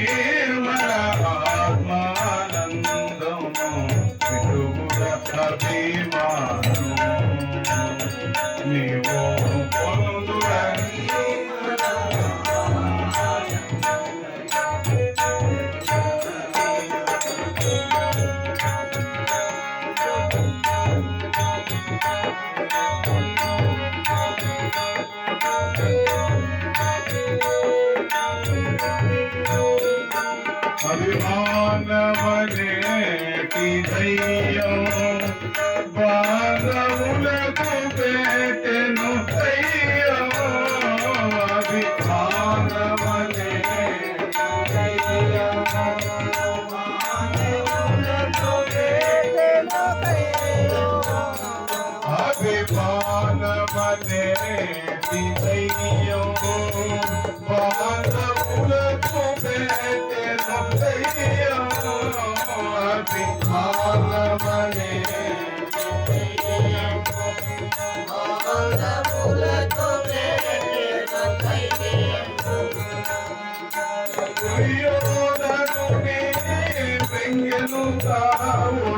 Yeah. దుర్యోధను వెంగెను కావు